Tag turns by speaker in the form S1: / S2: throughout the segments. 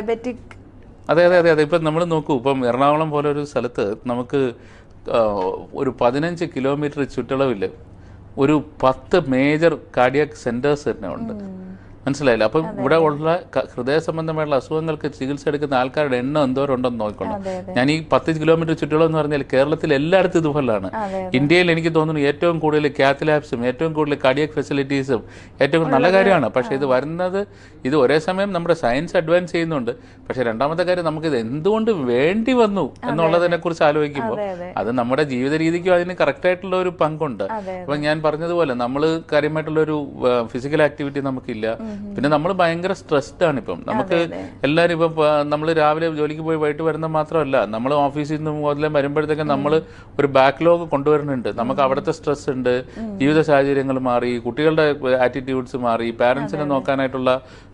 S1: Diabetic
S2: അതെ അതെ അതെ അതെ. ഇപ്പം നമ്മൾ നോക്കൂ ഇപ്പം എറണാകുളം പോലെ ഒരു സ്ഥലത്ത് നമുക്ക് ഒരു പതിനഞ്ച് കിലോമീറ്റർ ചുറ്റളവിൽ ഒരു പത്ത് മേജർ കാർഡിയാക് സെന്റേഴ്സ് തന്നെ ഉണ്ട്. മനസ്സിലായില്ല? അപ്പം ഇവിടെ ഉള്ള ഹൃദയ സംബന്ധമായുള്ള അസുഖങ്ങൾക്ക് ചികിത്സ എടുക്കുന്ന ആൾക്കാരുടെ എണ്ണം എന്തോരം ഉണ്ടെന്ന്
S1: അതെ
S2: ഞാൻ ഈ പത്ത് കിലോമീറ്റർ ചുറ്റളവ് എന്ന് പറഞ്ഞാൽ കേരളത്തിൽ എല്ലായിടത്തും ഇതുപോലാണ് ഇന്ത്യയിൽ എനിക്ക് തോന്നുന്നു ഏറ്റവും കൂടുതൽ കാത്ത് ലാബ്സും ഏറ്റവും കൂടുതൽ കാർഡിയക് ഫെസിലിറ്റീസും ഏറ്റവും നല്ല കാര്യമാണ്. പക്ഷേ ഇത് വരുന്നത് ഇത് ഒരേ സമയം നമ്മുടെ സയൻസ് അഡ്വാൻസ് ചെയ്യുന്നുണ്ട്. പക്ഷേ രണ്ടാമത്തെ കാര്യം നമുക്ക് ഇത് എന്തുകൊണ്ട് വേണ്ടി വന്നു എന്നുള്ളതിനെ കുറിച്ച് ആലോചിക്കുമ്പോൾ
S1: അതെ
S2: നമ്മുടെ ജീവിത രീതിക്കും അതിന് കറക്റ്റായിട്ടുള്ള ആയിട്ടുള്ള ഒരു പങ്കുണ്ട്.
S1: അപ്പം
S2: അപ്പൊ ഞാൻ പറഞ്ഞതുപോലെ നമ്മൾ കാര്യമായിട്ടുള്ള ഒരു ഫിസിക്കൽ ആക്ടിവിറ്റി നമുക്കില്ല. പിന്നെ നമ്മൾ ഭയങ്കര സ്ട്രെസ്ഡ് ആണ് ഇപ്പം. നമുക്ക് എല്ലാവരും ഇപ്പം നമ്മൾ രാവിലെ ജോലിക്ക് പോയി വൈകിട്ട് വരുന്ന മാത്രമല്ല നമ്മൾ ഓഫീസിൽ നിന്ന് മുതലേ വരുമ്പോഴത്തേക്കും നമ്മൾ ഒരു ബാക്ക്ലോഗ് കൊണ്ടുവരുന്നുണ്ട്. നമുക്ക് അവിടുത്തെ സ്ട്രെസ് ഉണ്ട് ജീവിത സാഹചര്യങ്ങൾ മാറി കുട്ടികളുടെ ആറ്റിറ്റ്യൂഡ്സ് മാറി പാരന്റ്സിനെ നോക്കാനായിട്ടുള്ള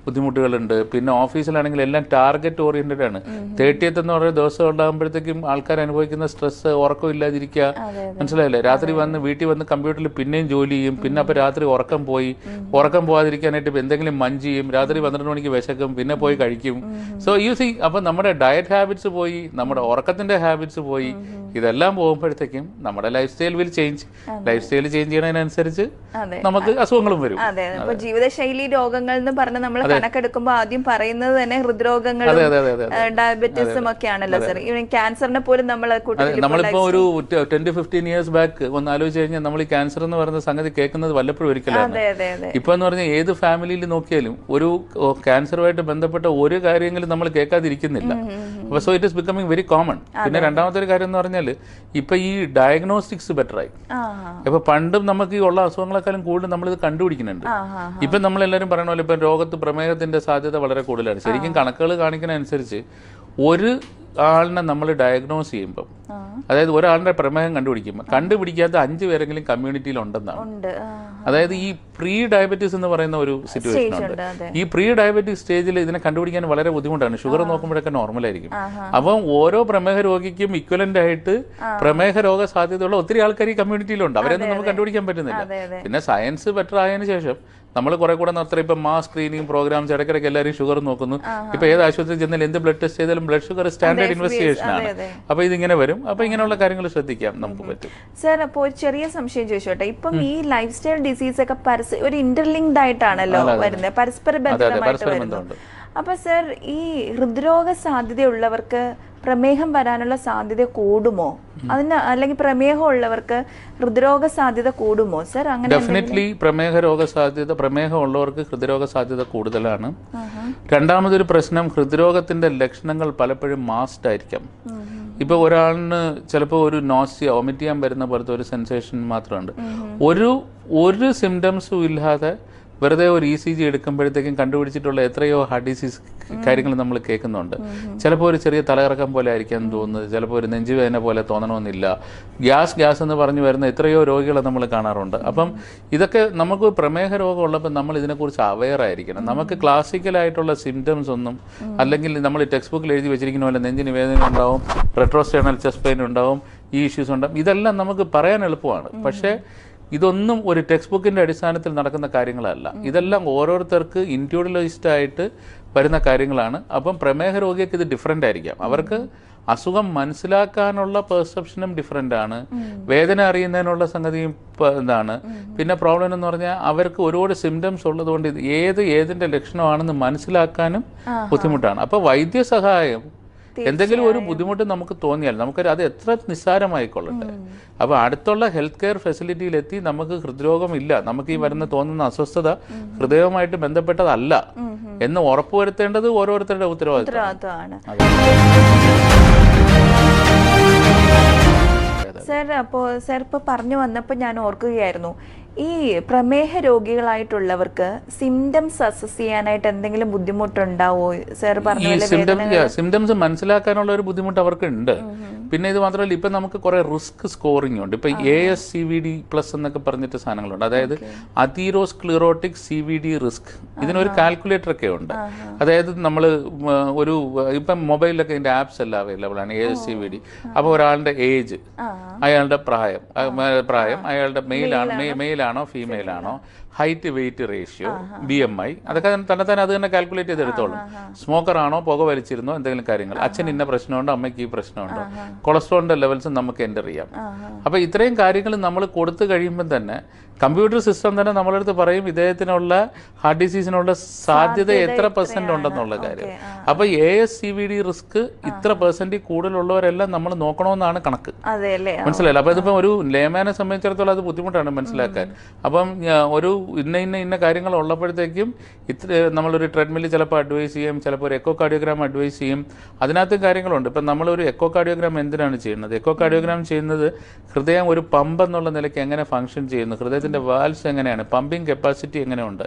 S2: ബുദ്ധിമുട്ടുകളുണ്ട്. പിന്നെ ഓഫീസിലാണെങ്കിൽ എല്ലാം ടാർഗറ്റ് ഓറിയന്റഡ് ആണ്. തേർട്ടിയത്ത് എന്ന് പറയുന്ന ദിവസം ഉണ്ടാകുമ്പോഴത്തേക്കും ആൾക്കാർ അനുഭവിക്കുന്ന സ്ട്രെസ് ഉറക്കം ഇല്ലാതിരിക്കുക. മനസ്സിലായില്ലേ? രാത്രി വന്ന് വീട്ടിൽ വന്ന് കമ്പ്യൂട്ടറിൽ പിന്നെയും ജോലി ചെയ്യും. പിന്നെ അപ്പൊ രാത്രി ഉറക്കം പോയി. ഉറക്കം പോകാതിരിക്കാനായിട്ട് എന്തെങ്കിലും മഞ്ച് ചെയ്യും. രാത്രി പന്ത്രണ്ട് മണിക്ക് വിശക്കും. പിന്നെ പോയി കഴിക്കും. സോ യു സി അപ്പൊ നമ്മുടെ ഡയറ്റ് ഹാബിറ്റ്സ് പോയി. നമ്മുടെ ഉറക്കത്തിന്റെ ഹാബിറ്റ്സ് പോയി. ഇതെല്ലാം പോകുമ്പോഴത്തേക്കും നമ്മുടെ lifestyle will change lifestyle change ചെയ്യണതിനനുസരിച്ച് നമുക്ക് അസുഖങ്ങളും വരും.
S1: ജീവിതശൈലി രോഗങ്ങൾ എന്ന് പറഞ്ഞ് നമ്മൾ കണക്കെടുക്കുമ്പോൾ ആദ്യം പറയുന്നത് തന്നെ ഹൃദ്രോഗങ്ങളും ഡയബറ്റീസും ഒക്കെ ആണല്ലോ സർ ഈവൻ ക്യാൻസറിനെ പോലും നമ്മൾ
S2: നമ്മളിപ്പോ ഒരു ten to fifteen years back ഒന്ന് ആലോചിച്ച് കഴിഞ്ഞാൽ നമ്മൾ ഈ ക്യാൻസർ എന്ന് പറയുന്ന സംഗതി കേൾക്കുന്നത് വല്ലപ്പോഴും ഒരിക്കലാണ്.
S1: അതെ അതെ അതെ.
S2: ഇപ്പൊ എന്ന് പറഞ്ഞാൽ ഏത് ഫാമിലിയിൽ നോക്കിയാലും ഒരു ക്യാൻസറുമായിട്ട് ബന്ധപ്പെട്ട ഒരു കാര്യങ്ങളും നമ്മൾ കേൾക്കാതിരിക്കുന്നില്ല. അപ്പൊ so it is becoming very common പിന്നെ രണ്ടാമത്തെ ഒരു കാര്യം എന്ന് പറഞ്ഞാൽ ഇപ്പൊ ഈ ഡയഗ്നോസ്റ്റിക്സ് ബെറ്റർ ആയി. ഇപ്പൊ പണ്ടും നമുക്ക് ഈ ഉള്ള അസുഖങ്ങളെക്കാളും കൂടുതൽ നമ്മൾ ഇത് കണ്ടുപിടിക്കുന്നുണ്ട്.
S1: ഇപ്പൊ നമ്മൾ
S2: എല്ലാവരും നമ്മളെല്ലാവരും പറയണ പോലെ ഇപ്പം രോഗത്ത് പ്രമേഹത്തിന്റെ സാധ്യത വളരെ കൂടുതലാണ്. ശരിക്കും കണക്കുകൾ കാണിക്കുന്ന അനുസരിച്ച് ഒരു ആളിനെ നമ്മൾ ഡയഗ്നോസ്
S1: ചെയ്യുമ്പോൾ
S2: അതായത് ഒരാളുടെ പ്രമേഹം കണ്ടുപിടിക്കുമ്പോൾ കണ്ടുപിടിക്കാത്ത അഞ്ച് പേരെങ്കിലും കമ്മ്യൂണിറ്റിയിൽ ഉണ്ടെന്നാണ്.
S1: ഉണ്ട്.
S2: അതായത് ഈ പ്രീ ഡയബറ്റീസ് എന്ന് പറയുന്ന ഒരു സിറ്റുവേഷൻ ഉണ്ട്. ഈ പ്രീ ഡയബറ്റീസ് സ്റ്റേജിൽ ഇതിനെ കണ്ടുപിടിക്കാൻ വളരെ ബുദ്ധിമുട്ടാണ്. ഷുഗർ നോക്കുമ്പോഴൊക്കെ നോർമൽ ആയിരിക്കും. അപ്പം ഓരോ പ്രമേഹ രോഗിക്കും ഇക്വലന്റ് ആയിട്ട് പ്രമേഹ രോഗ സാധ്യതയുള്ള ഒത്തിരി ആൾക്കാർ ഈ കമ്മ്യൂണിറ്റിയിലുണ്ട് അവരെയൊന്നും നമുക്ക് കണ്ടുപിടിക്കാൻ പറ്റുന്നില്ല. പിന്നെ സയൻസ് ബെറ്റർ ആയതിനു ശേഷം നമ്മൾ കുറെ കൂടെ നടത്തുക ഇപ്പൊ മാസ് സ്ക്രീനിങ് പ്രോഗ്രാംസ് ഇടയ്ക്കിടയ്ക്ക് എല്ലാവരും ഷുഗർ നോക്കുന്നു. ഇപ്പൊ ഏത് ആശുപത്രിയിൽ ചെന്നാലും എന്ത് ബ്ലഡ് ടെസ്റ്റ് ചെയ്താലും ബ്ലഡ് ഷുഗർ സ്റ്റാൻഡേർഡ് ഇൻവെസ്റ്റിഗേഷൻ ആണ്.
S1: അപ്പോൾ
S2: അപ്പൊ ഇതിങ്ങനെ വരും. അപ്പൊ ഇങ്ങനെയുള്ള കാര്യങ്ങൾ ശ്രദ്ധിക്കാം നമുക്ക് പറ്റും.
S1: സർ അപ്പോൾ ഒരു ചെറിയ സംശയം ചോദിച്ചോട്ടെ. ഇപ്പം ഈ ലൈഫ് സ്റ്റൈൽ ഡിസീസ് ഒക്കെ ഒരു ഇന്റർലിങ്ക്ഡ് ആയിട്ടാണല്ലോ വരുന്നത്. പരസ്പര ബന്ധമുണ്ട്.
S2: പരസ്പരം
S1: വരുന്നു
S2: ബന്ധമുണ്ട്
S1: അപ്പൊ സർ ഈ ഹൃദ്രോഗ സാധ്യതയുള്ളവർക്ക് പ്രമേഹം വരാനുള്ള സാധ്യത കൂടുമോ? അതിന് അല്ലെങ്കിൽ പ്രമേഹം ഉള്ളവർക്ക് ഹൃദ്രോഗ സാധ്യത കൂടുമോ? സർ അങ്ങനെ
S2: ഡെഫിനറ്റ്ലി പ്രമേഹ രോഗ സാധ്യത പ്രമേഹം ഉള്ളവർക്ക് ഹൃദ്രോഗ സാധ്യത കൂടുതലാണ്. രണ്ടാമതൊരു പ്രശ്നം ഹൃദ്രോഗത്തിന്റെ ലക്ഷണങ്ങൾ പലപ്പോഴും മാസ്ഡ് ആയിരിക്കാം. ഇപ്പൊ ഒരാളിന് ചിലപ്പോൾ ഒരു നോസിയ വൊമിറ്റ് ചെയ്യാൻ വരുന്ന പോലത്തെ ഒരു സെൻസേഷൻ മാത്രമുണ്ട്. ഒരു ഒരു സിംറ്റംസും ഇല്ലാതെ വെറുതെ ഒരു ഇ സി ജി എടുക്കുമ്പോഴത്തേക്കും കണ്ടുപിടിച്ചിട്ടുള്ള എത്രയോ ഹാർട്ട് ഡിസീസ് കാര്യങ്ങൾ നമ്മൾ കേൾക്കുന്നുണ്ട്. ചിലപ്പോൾ ഒരു ചെറിയ തലകറക്കം പോലെ ആയിരിക്കാൻ തോന്നുന്നത്. ചിലപ്പോൾ ഒരു നെഞ്ചുവേദന പോലെ തോന്നണമെന്നില്ല. ഗ്യാസ് ഗ്യാസ് എന്ന് പറഞ്ഞു വരുന്ന എത്രയോ രോഗികളെ നമ്മൾ കാണാറുണ്ട്. അപ്പം ഇതൊക്കെ നമുക്ക് പ്രമേഹ രോഗം ഉള്ളപ്പോൾ നമ്മൾ ഇതിനെക്കുറിച്ച് അവെയർ ആയിരിക്കണം. നമുക്ക് ക്ലാസിക്കലായിട്ടുള്ള സിംറ്റംസ് ഒന്നും അല്ലെങ്കിൽ നമ്മൾ ടെക്സ്റ്റ് ബുക്കിൽ എഴുതി വെച്ചിരിക്കുന്ന പോലെ നെഞ്ചിന് വേദന ഉണ്ടാവും റെട്രോസ്റ്റേണൽ ചെസ്റ്റ് പെയിൻ ഉണ്ടാവും ഈ ഇഷ്യൂസ് ഉണ്ടാവും. ഇതെല്ലാം നമുക്ക് പറയാൻ എളുപ്പമാണ്. പക്ഷേ ഇതൊന്നും ഒരു ടെക്സ്റ്റ് ബുക്കിന്റെ അടിസ്ഥാനത്തിൽ നടക്കുന്ന കാര്യങ്ങളല്ല. ഇതെല്ലാം ഓരോരുത്തർക്ക് ഇൻഡിവിജ്വലൈസ്ഡ് ആയിട്ട് വരുന്ന കാര്യങ്ങളാണ്. അപ്പം പ്രമേഹ രോഗിക്ക് ഇത് ഡിഫറെന്റ് ആയിരിക്കാം. അവർക്ക് അസുഖം മനസ്സിലാക്കാനുള്ള പെർസെപ്ഷനും ഡിഫറെന്റ് ആണ്. വേദന അറിയുന്നതിനുള്ള സംഗതിയും എന്താണ് ഇതാണ്. പിന്നെ പ്രോബ്ലം എന്ന് പറഞ്ഞാൽ അവർക്ക് ഒരുപാട് സിംറ്റംസ് ഉള്ളതുകൊണ്ട് ഇത് ഏത് ഏതിന്റെ ലക്ഷണമാണെന്ന് മനസ്സിലാക്കാനും ബുദ്ധിമുട്ടാണ്. അപ്പോൾ വൈദ്യസഹായം എന്തെങ്കിലും ഒരു ബുദ്ധിമുട്ട് നമുക്ക് തോന്നിയാൽ നമുക്കൊരു അത് എത്ര നിസ്സാരമായിക്കൊള്ളട്ടെ. അപ്പൊ അടുത്തുള്ള ഹെൽത്ത് കെയർ ഫെസിലിറ്റിയിലെത്തി നമുക്ക് ഹൃദ്രോഗം ഇല്ല. നമുക്ക് ഈ വരുന്ന തോന്നുന്ന അസ്വസ്ഥത ഹൃദയവുമായിട്ട് ബന്ധപ്പെട്ടതല്ല എന്ന് ഉറപ്പുവരുത്തേണ്ടത് ഓരോരുത്തരുടെ ഉത്തരവാദിത്തമാണ്.
S1: ഉത്തരവാദിത്വമാണ് സർ അപ്പോൾ സർ ഇപ്പോൾ പറഞ്ഞു വന്നപ്പോൾ ഞാൻ ഓർക്കുകയായിരുന്നു. ഈ പ്രമേഹ രോഗികളായിട്ടുള്ളവർക്ക് സിംറ്റംസ് അസസ് ചെയ്യാനായിട്ട് എന്തെങ്കിലും ബുദ്ധിമുട്ടുണ്ടാവോ? സർ പറഞ്ഞ
S2: സിംറ്റംസ് മനസ്സിലാക്കാനുള്ള ഒരു ബുദ്ധിമുട്ട് അവർക്ക് ഉണ്ട് പിന്നെ ഇത് മാത്രമല്ല ഇപ്പൊ നമുക്ക് കുറെ റിസ്ക് സ്കോറിംഗ് ഉണ്ട്. ഇപ്പൊ A S C V D plus എന്നൊക്കെ പറഞ്ഞിട്ട് സാധനങ്ങളുണ്ട്. അതായത് atherosclerotic C V D risk ഇതിനൊരു കാൽക്കുലേറ്റർ ഒക്കെ ഉണ്ട്. അതായത് നമ്മൾ ഒരു ഇപ്പം മൊബൈലിലൊക്കെ ഇതിന്റെ ആപ്സ് എല്ലാം അവൈലബിൾ ആണ് A S C V D അപ്പോൾ ഒരാളുടെ ഏജ് അയാളുടെ പ്രായം പ്രായം അയാളുടെ മെയിൽ ആണ്. Male ഫീമെയിലാണോ height weight ratio B M I അതൊക്കെ തന്നെ തന്നെ അത് തന്നെ കാൽക്കുലേറ്റ് ചെയ്തെടുത്തോളും സ്മോക്കർ ആണോ പുക വലിച്ചിരുന്നോ എന്തെങ്കിലും കാര്യങ്ങൾ. അച്ഛൻ ഇന്ന പ്രശ്നമുണ്ടോ അമ്മയ്ക്ക് ഈ പ്രശ്നമുണ്ടോ? കൊളസ്ട്രോളിന്റെ ലെവൽസ് നമുക്ക് എന്റർ ചെയ്യാം. അപ്പോൾ ഇത്രയും കാര്യങ്ങൾ നമ്മൾ കൊടുത്തു കഴിയുമ്പോൾ തന്നെ കമ്പ്യൂട്ടർ സിസ്റ്റം തന്നെ നമ്മളടുത്ത് പറയും ഇദ്ദേഹത്തിനുള്ള ഹാർട്ട് ഡിസീസിനുള്ള സാധ്യത എത്ര പെർസെന്റ് ഉണ്ടെന്നുള്ള കാര്യം. അപ്പൊ A S C V D risk ഇത്ര പെർസെന്റ് കൂടുതലുള്ളവരെല്ലാം നമ്മൾ നോക്കണമെന്നാണ് കണക്ക്. മനസ്സിലായില്ല? അപ്പൊ ഇതിപ്പോ ഒരു ലേമാനെ സംബന്ധിച്ചിടത്തോളം അത് ബുദ്ധിമുട്ടാണ് മനസ്സിലാക്കാൻ. അപ്പം ഒരു ഇന്ന ഇന്ന ഇന്ന കാര്യങ്ങൾ ഉള്ളപ്പോഴത്തേക്കും ഇത്ര നമ്മളൊരു ട്രെഡ്മിൽ ചിലപ്പോൾ അഡ്വൈസ് ചെയ്യും ചിലപ്പോൾ ഒരു എക്കോ കാർഡിയോഗ്രാം അഡ്വൈസ് ചെയ്യും. അതിനകത്തും കാര്യങ്ങളുണ്ട്. ഇപ്പം നമ്മളൊരു എക്കോ കാർഡിയോഗ്രാം എന്തിനാണ് ചെയ്യുന്നത്? എക്കോ കാർഡിയോഗ്രാം ചെയ്യുന്നത് ഹൃദയം ഒരു പമ്പ് എന്നുള്ള നിലയ്ക്ക് എങ്ങനെ ഫംഗ്ഷൻ ചെയ്യുന്നു? ഹൃദയത്തിന്റെ വാൽസ് എങ്ങനെയാണ്? പമ്പിങ് കപ്പാസിറ്റി എങ്ങനെയുണ്ട്?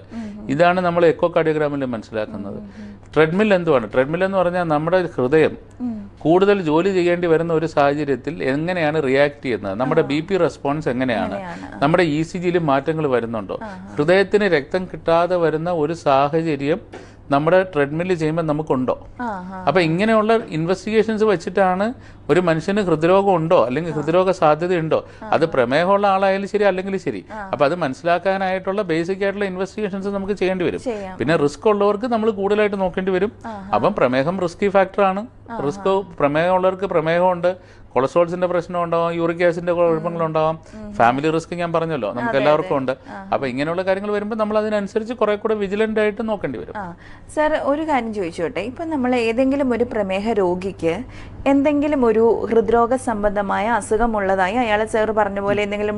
S2: ഇതാണ് നമ്മൾ എക്കോ കാർഡിയോഗ്രാമിൽ മനസ്സിലാക്കുന്നത്. ട്രെഡ്മിൽ എന്തുവാണ്? ട്രെഡ്മിൽ എന്ന് പറഞ്ഞാൽ നമ്മുടെ ഹൃദയം കൂടുതൽ ജോലി ചെയ്യേണ്ടി വരുന്ന ഒരു സാഹചര്യത്തിൽ എങ്ങനെയാണ് റിയാക്ട് ചെയ്യുന്നത്? നമ്മുടെ ബി പി റെസ്പോൺസ് എങ്ങനെയാണ്? നമ്മുടെ ഇ സി ജിയിൽ മാറ്റങ്ങൾ വരുന്നുണ്ടോ? ഹൃദയത്തിന് രക്തം കിട്ടാതെ വരുന്ന ഒരു സാഹചര്യം നമ്മുടെ ട്രെഡ്മിൽ ചെയ്യുമ്പോൾ നമുക്കുണ്ടോ? അപ്പൊ ഇങ്ങനെയുള്ള ഇൻവെസ്റ്റിഗേഷൻസ് വെച്ചിട്ടാണ് ഒരു മനുഷ്യന് ഹൃദ്രോഗം ഉണ്ടോ? അല്ലെങ്കിൽ ഹൃദ്രോഗ സാധ്യത ഉണ്ടോ അത് പ്രമേഹമുള്ള ആളായാലും ശരി അല്ലെങ്കിൽ ശരി. അപ്പൊ അത് മനസ്സിലാക്കാനായിട്ടുള്ള ബേസിക് ആയിട്ടുള്ള ഇൻവെസ്റ്റിഗേഷൻസ് നമുക്ക് ചെയ്യേണ്ടി വരും. പിന്നെ റിസ്ക് ഉള്ളവർക്ക് നമ്മൾ കൂടുതലായിട്ട് നോക്കേണ്ടി വരും. അപ്പം പ്രമേഹം റിസ്കി ഫാക്ടറാണ് റിസ്ക് പ്രമേഹമുള്ളവർക്ക് പ്രമേഹമുണ്ട്. കൊളസ്ട്രോൾസിന്റെ പ്രശ്നം ഉണ്ടാവാം യൂറിക് ആസിഡിന്റെ കുഴപ്പങ്ങളുണ്ടാവാം. ഫാമിലി റിസ്ക് ഞാൻ പറഞ്ഞല്ലോ നമുക്ക് എല്ലാവർക്കും ഉണ്ട്. അപ്പൊ ഇങ്ങനെയുള്ള കാര്യങ്ങൾ വരുമ്പോൾ നമ്മൾ അതിനനുസരിച്ച് കുറെ കൂടെ വിജിലന്റ് ആയിട്ട് നോക്കേണ്ടി വരും.
S1: സാർ ഒരു കാര്യം ചോദിച്ചോട്ടെ. ഇപ്പൊ നമ്മൾ ഏതെങ്കിലും ഒരു പ്രമേഹ രോഗിക്ക് എന്തെങ്കിലും ഒരു ഹൃദ്രോഗ സംബന്ധമായ അസുഖമുള്ളതായി അയാളെ സാർ പറഞ്ഞ പോലെ എന്തെങ്കിലും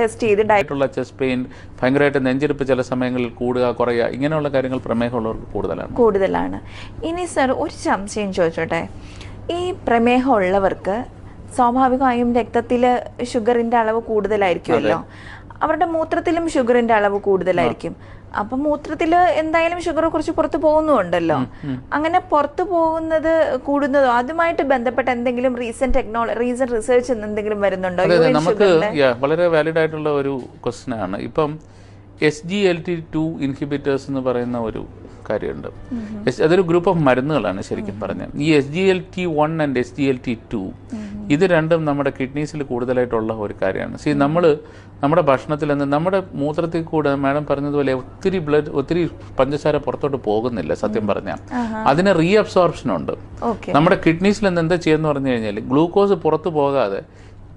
S1: ടെസ്റ്റ് ചെയ്ത്
S2: ഡയറ്റുള്ള ചെസ്റ്റ് പെയിൻ ഭയങ്കരമായിട്ട് നെഞ്ചിരിപ്പ് ചില സമയങ്ങളിൽ കൂടുക കുറയുക ഇങ്ങനെയുള്ള കാര്യങ്ങൾ പ്രമേഹമുള്ളവർക്ക് കൂടുതലാണ്.
S1: കൂടുതലാണ്. ഇനി സാർ ഒരു സംശയം ചോദിച്ചോട്ടെ. ഈ പ്രമേഹം ഉള്ളവർക്ക് സ്വാഭാവികമായും രക്തത്തിൽ ഷുഗറിന്റെ അളവ് കൂടുതലായിരിക്കുമല്ലോ. അവരുടെ മൂത്രത്തിലും ഷുഗറിന്റെ അളവ് കൂടുതലായിരിക്കും. അപ്പൊ മൂത്രത്തിൽ എന്തായാലും ഷുഗർ കുറച്ച് പുറത്തു പോകുന്നുണ്ടല്ലോ. അങ്ങനെ പുറത്തു പോകുന്നത് കൂടുന്നതോ അതുമായിട്ട് ബന്ധപ്പെട്ട എന്തെങ്കിലും റീസെന്റ് ടെക്നോളജി റീസെന്റ് റിസർച്ച് എന്തെങ്കിലും വരുന്നുണ്ടോ?
S2: നമുക്ക് വളരെ വാലിഡ് ആയിട്ടുള്ള ഒരു ക്വസ്റ്റൻ ആണ്. ഇപ്പം S G L T two inhibitors എന്ന് പറയുന്ന ഒരു കാര്യമുണ്ട്. അതൊരു ഗ്രൂപ്പ് ഓഫ് മരുന്നുകളാണ് ശരിക്കും പറഞ്ഞാൽ ഈ S G L T one and S G L T two ഇത് രണ്ടും നമ്മുടെ കിഡ്നീസിൽ കൂടുതലായിട്ടുള്ള ഒരു കാര്യമാണ്. സി നമ്മൾ നമ്മുടെ ഭക്ഷണത്തിൽ നിന്ന് നമ്മുടെ മൂത്രത്തിൽ കൂടെ മാഡം പറഞ്ഞതുപോലെ ഒത്തിരി ബ്ലഡ് ഒത്തിരി പഞ്ചസാര പുറത്തോട്ട് പോകുന്നില്ല സത്യം പറഞ്ഞാൽ അതിന് റീഅബ്സോർപ്ഷൻ ഉണ്ട്. നമ്മുടെ കിഡ്നീസിൽ നിന്ന് എന്താ ചെയ്യുന്ന പറഞ്ഞു കഴിഞ്ഞാൽ ഗ്ലൂക്കോസ് പുറത്തു പോകാതെ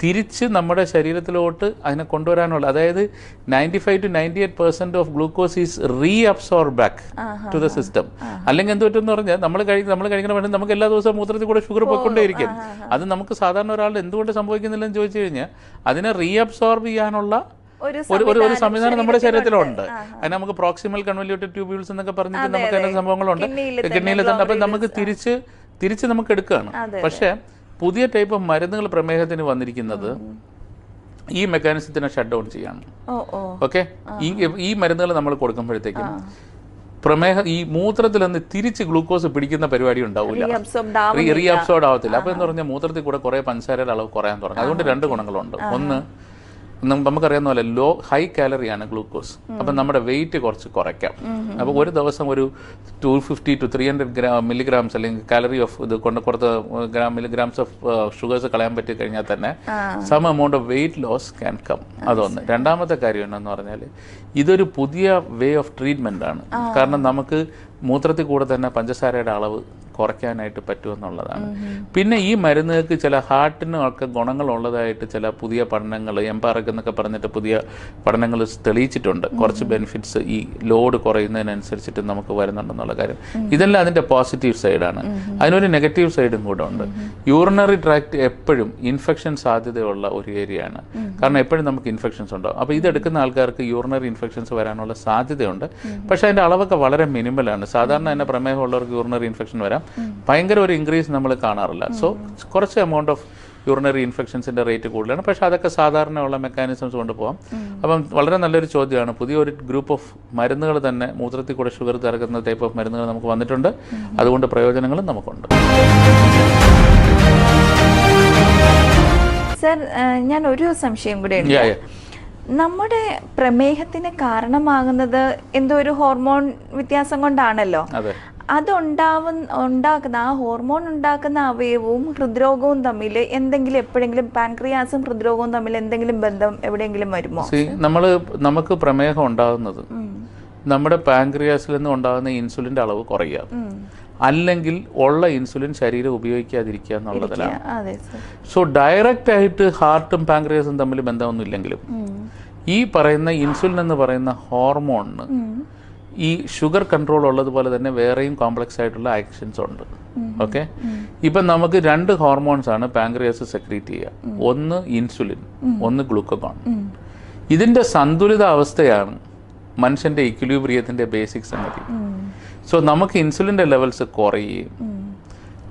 S2: തിരിച്ച് നമ്മുടെ ശരീരത്തിലോട്ട് അതിനെ കൊണ്ടുവരാനുള്ള അതായത് ninety five to ninety eight percent of glucose is reabsorb back to the system അല്ലെങ്കിൽ എന്ത് പറ്റുമെന്ന് പറഞ്ഞാൽ നമ്മൾ കഴിക്കുന്ന നമ്മൾ കഴിക്കുന്ന വേണ്ടി നമുക്ക് എല്ലാ ദിവസവും മൂത്രത്തിൽ കൂടെ ഷുഗർ പോയിക്കൊണ്ടേയിരിക്കും. അത് നമുക്ക് സാധാരണ ഒരാൾ എന്തുകൊണ്ട് സംഭവിക്കുന്നില്ലെന്ന് ചോദിച്ചു കഴിഞ്ഞാൽ അതിനെ റീ അബ്സോർബ് ചെയ്യാനുള്ള
S1: ഒരു
S2: ഒരു ഒരു സംവിധാനം നമ്മുടെ ശരീരത്തിലുണ്ട്. അതിന് നമുക്ക് പ്രോക്സിമൽ കൺവല്യൂട്ടഡ് ട്യൂബ്യൂൾസ് എന്നൊക്കെ പറഞ്ഞിട്ട് നമുക്ക് അതിന്റെ സംഭവങ്ങളുണ്ട്.
S1: കിഡ്നിയിൽ തന്നെ
S2: അപ്പൊ നമുക്ക് തിരിച്ച് തിരിച്ച് നമുക്ക് എടുക്കുകയാണ്. പക്ഷേ പുതിയ ടൈപ്പ് ഓഫ് മരുന്നുകൾ പ്രമേഹത്തിന് വന്നിരിക്കുന്നത് ഈ മെക്കാനിസത്തിനെ ഷട്ട് ഡൗൺ ചെയ്യാണ്. ഓക്കെ ഈ ഈ മരുന്നുകൾ നമ്മൾ കൊടുക്കുമ്പോഴത്തേക്കും പ്രമേഹ ഈ മൂത്രത്തിൽ നിന്ന് തിരിച്ച് ഗ്ലൂക്കോസ് പിടിക്കുന്ന പരിപാടി ഉണ്ടാവില്ല.
S1: റീ
S2: റീ അബ്സോർഡ് ആവത്തില്ല. അപ്പൊ എന്ന് പറഞ്ഞാൽ മൂത്രത്തിൽ കൂടെ കുറെ പഞ്ചസാരയുടെ അളവ് കുറയാൻ തുടങ്ങും. അതുകൊണ്ട് രണ്ട് ഗുണങ്ങളുണ്ട്. ഒന്ന് നമുക്കറിയാവുന്ന പോലെ ലോ ഹൈ കാലറിയാണ് ഗ്ലൂക്കോസ്. അപ്പം നമ്മുടെ വെയിറ്റ് കുറച്ച് കുറയ്ക്കാം. അപ്പോൾ ഒരു ദിവസം ഒരു two fifty two three hundred gram milligrams അല്ലെങ്കിൽ കാലറി ഓഫ് ഇത് കൊണ്ട് കുറച്ച് ഗ്രാം മില്ലിഗ്രാംസ് ഓഫ് ഷുഗേഴ്സ് കളയാൻ പറ്റി കഴിഞ്ഞാൽ തന്നെ some amount of weight loss can come. അതൊന്ന്. രണ്ടാമത്തെ കാര്യം എന്നു പറഞ്ഞാൽ ഇതൊരു പുതിയ വേ ഓഫ് ട്രീറ്റ്മെന്റ് ആണ് കാരണം നമുക്ക് മൂത്രത്തിൽ കൂടെ തന്നെ പഞ്ചസാരയുടെ അളവ് കുറയ്ക്കാനായിട്ട് പറ്റുമെന്നുള്ളതാണ്. പിന്നെ ഈ മരുന്നുകൾക്ക് ചില ഹാർട്ടിനൊക്കെ ഗുണങ്ങൾ ഉള്ളതായിട്ട് ചില പുതിയ പഠനങ്ങൾ എംപാറക്ക് എന്നൊക്കെ പറഞ്ഞിട്ട് പുതിയ പഠനങ്ങൾ തെളിയിച്ചിട്ടുണ്ട്. കുറച്ച് ബെനിഫിറ്റ്സ് ഈ ലോഡ് കുറയുന്നതിനനുസരിച്ചിട്ട് നമുക്ക് വരുന്നുണ്ടെന്നുള്ള കാര്യം. ഇതെല്ലാം അതിന്റെ പോസിറ്റീവ് സൈഡാണ്. അതിനൊരു നെഗറ്റീവ് സൈഡും കൂടെ ഉണ്ട്. യൂറിനറി ട്രാക്ട് എപ്പോഴും ഇൻഫെക്ഷൻ സാധ്യതയുള്ള ഒരു ഏരിയ ആണ് കാരണം എപ്പോഴും നമുക്ക് ഇൻഫെക്ഷൻസ് ഉണ്ടാവും. അപ്പോൾ ഇതെടുക്കുന്ന ആൾക്കാർക്ക് യൂറിനറി ഇൻഫെക്ഷൻസ് വരാനുള്ള സാധ്യതയുണ്ട്. പക്ഷേ അതിന്റെ അളവൊക്കെ വളരെ മിനിമലാണ്. സാധാരണ തന്നെ പ്രമേഹമുള്ളവർക്ക് യൂറിനറി ഇൻഫെക്ഷൻ വരാം. ഭയങ്കര ഒരു ഇൻക്രീസ് നമ്മൾ കാണാറില്ല. സോ കുറച്ച് എമൗണ്ട് ഓഫ് യൂറിനറി ഇൻഫെക്ഷൻസിന്റെ റേറ്റ് കൂടുതലാണ്. പക്ഷെ അതൊക്കെ സാധാരണയുള്ള മെക്കാനിസംസ് കൊണ്ട് പോകാം അപ്പം വളരെ നല്ലൊരു ചോദ്യമാണ്. പുതിയൊരു ഗ്രൂപ്പ് ഓഫ് മരുന്നുകൾ തന്നെ മൂത്രത്തിൽ കൂടെ ഷുഗർ തിറക്കുന്ന ടൈപ്പ് ഓഫ് മരുന്നുകൾ നമുക്ക് വന്നിട്ടുണ്ട്. അതുകൊണ്ട് പ്രയോജനങ്ങളും നമുക്കുണ്ട്.
S1: സർ ഞാൻ ഒരു സംശയം കൂടെ. നമ്മുടെ പ്രമേഹത്തിന് കാരണമാകുന്നത് എന്തോ ഒരു ഹോർമോൺ വ്യത്യാസം കൊണ്ടാണല്ലോ. അതുണ്ടാവുന്ന ഉണ്ടാക്കുന്ന ആ ഹോർമോൺ ഉണ്ടാക്കുന്ന അവയവവും ഹൃദ്രോഗവും തമ്മിൽ എന്തെങ്കിലും എപ്പോഴെങ്കിലും പാൻക്രിയാസും ഹൃദ്രോഗവും തമ്മിൽ എന്തെങ്കിലും ബന്ധം എവിടെയെങ്കിലും വരുമോ?
S2: നമ്മൾ നമുക്ക് പ്രമേഹം ഉണ്ടാകുന്നത് നമ്മുടെ പാൻക്രിയാസിൽ നിന്ന് ഉണ്ടാകുന്ന ഇൻസുലിന്റെ അളവ് കുറയുക അല്ലെങ്കിൽ ഉള്ള ഇൻസുലിൻ ശരീരം ഉപയോഗിക്കാതിരിക്കുക എന്നുള്ളതിലാണ്. സോ ഡയറക്റ്റ് ആയിട്ട് ഹാർട്ടും പാൻക്രിയാസും തമ്മിൽ ബന്ധമൊന്നുമില്ലെങ്കിലും ഈ പറയുന്ന ഇൻസുലിൻ എന്ന് പറയുന്ന ഹോർമോണിന് ഈ ഷുഗർ കൺട്രോൾ ഉള്ളതുപോലെ തന്നെ വേറെയും കോംപ്ലക്സ് ആയിട്ടുള്ള ആക്ഷൻസ് ഉണ്ട്. ഓക്കെ ഇപ്പം നമുക്ക് രണ്ട് ഹോർമോൺസ് ആണ് പാങ്ക്രിയാസ് സെക്രീറ്റ് ചെയ്യുക. ഒന്ന് ഇൻസുലിൻ ഒന്ന് ഗ്ലൂക്കോൺ ഇതിന്റെ സന്തുലിത അവസ്ഥയാണ് മനുഷ്യന്റെ ഇക്വിലിബ്രിയത്തിന്റെ ബേസിക് സംഗതി സോ നമുക്ക് ഇൻസുലിന്റെ ലെവൽസ് കുറയുകയും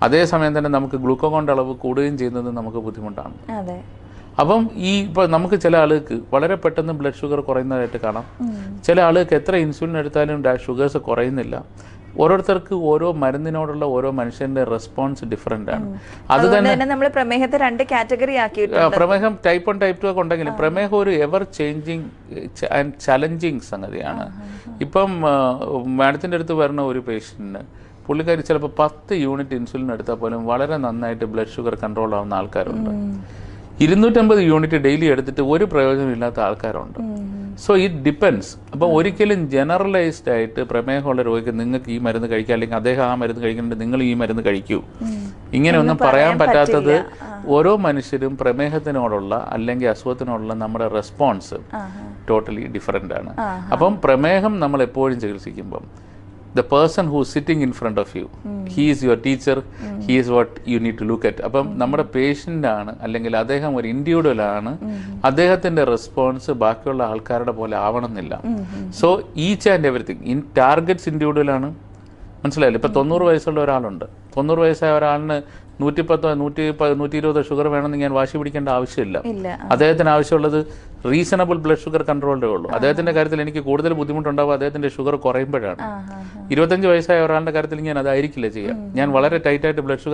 S2: അതേസമയം തന്നെ നമുക്ക് ഗ്ലൂക്കോഗോണിന്റെ അളവ് കൂടുകയും ചെയ്യുന്നത് നമുക്ക് ബുദ്ധിമുട്ടാണ്. അപ്പം ഈ ഇപ്പോൾ നമുക്ക് ചില ആളുകൾക്ക് വളരെ പെട്ടെന്ന് ബ്ലഡ് ഷുഗർ കുറയുന്നതായിട്ട് കാണാം. ചില ആളുകൾക്ക് എത്ര ഇൻസുലിൻ എടുത്താലും ഷുഗേഴ്സ് കുറയുന്നില്ല. ഓരോരുത്തർക്ക് ഓരോ മരുന്നിനോടുള്ള ഓരോ മനുഷ്യന്റെ റെസ്പോൺസ് ഡിഫറെന്റ് ആണ്. അത്
S1: തന്നെ നമ്മൾ പ്രമേഹത്തെ രണ്ട് കാറ്റഗറി
S2: ആക്കി പ്രമേഹം ടൈപ്പ് വൺ ടൈപ്പ് ടു ഒക്കെ ഉണ്ടെങ്കിലും പ്രമേഹം ഒരു എവർ ചേഞ്ചിങ് ആൻഡ് ചലഞ്ചിങ് സംഗതിയാണ്. ഇപ്പം മാഡത്തിന്റെ അടുത്ത് വരുന്ന ഒരു പേഷ്യന്റിന് പുള്ളിക്കാരി ചിലപ്പോൾ പത്ത് യൂണിറ്റ് ഇൻസുലിൻ എടുത്താൽ പോലും വളരെ നന്നായിട്ട് ബ്ലഡ് ഷുഗർ കൺട്രോൾ ആവുന്ന ആൾക്കാരുണ്ട്. ഇരുന്നൂറ്റമ്പത് യൂണിറ്റ് ഡെയിലി എടുത്തിട്ട് ഒരു പ്രയോജനമില്ലാത്ത ആൾക്കാരുണ്ട്. സോ ഇറ്റ് ഡിപ്പെൻസ് അപ്പോൾ ഒരിക്കലും ജനറലൈസ്ഡ് ആയിട്ട് പ്രമേഹമുള്ള രോഗിക്ക് നിങ്ങൾക്ക് ഈ മരുന്ന് കഴിക്കുക അല്ലെങ്കിൽ അദ്ദേഹം ആ മരുന്ന് കഴിക്കുന്നുണ്ട് നിങ്ങൾ ഈ മരുന്ന് കഴിക്കൂ. ഇങ്ങനെയൊന്നും പറയാൻ പറ്റാത്തത് ഓരോ മനുഷ്യരും പ്രമേഹത്തിനോടുള്ള അല്ലെങ്കിൽ അസുഖത്തിനോടുള്ള നമ്മുടെ റെസ്പോൺസ് ടോട്ടലി ഡിഫറെന്റ് ആണ്. അപ്പം പ്രമേഹം നമ്മൾ എപ്പോഴും ചികിത്സിക്കുമ്പം the person who sitting in front of you he is your teacher he is what you need to look at അപ്പം നമ്മുടെ പേഷ്യന്റ് ആണ് അല്ലെങ്കിൽ അദ്ദേഹം ഒരു ഇൻഡിവിജ്വൽ ആണ് അദ്ദേഹത്തിന്റെ റെസ്പോൺസ് ബാക്കിയുള്ള ആൾക്കാരുടെ പോലെ ആവണമെന്നില്ല. So each and everything in targets individual ആണ് മനസ്സിലായില്ലേ? ഇപ്പൊ തൊണ്ണൂറ് വയസ്സുള്ള ഒരാളുണ്ട്. തൊണ്ണൂറ് വയസ്സായ ഒരാളിന് നൂറ്റിപ്പത്തോ നൂറ്റി നൂറ്റി ഇരുപതോ ഷുഗർ വേണമെന്ന് ഞാൻ വാശി പിടിക്കേണ്ട ആവശ്യമില്ല. അദ്ദേഹത്തിന് ആവശ്യമുള്ളത് റീസണബിൾ ബ്ലഡ് ഷുഗർ കൺട്രോളിലേ ഉള്ളൂ. അദ്ദേഹത്തിന്റെ കാര്യത്തിൽ എനിക്ക് കൂടുതൽ ബുദ്ധിമുട്ടുണ്ടാവുക അദ്ദേഹത്തിന്റെ ഷുഗർ കുറയുമ്പോഴാണ്. ഇരുപത്തഞ്ച് വയസ്സായ ഒരാളുടെ കാര്യത്തിൽ ഞാൻ അതായിരിക്കില്ല ചെയ്യുക ഞാൻ വളരെ ടൈറ്റായിട്ട് ബ്ലഡ് ഷുഗർ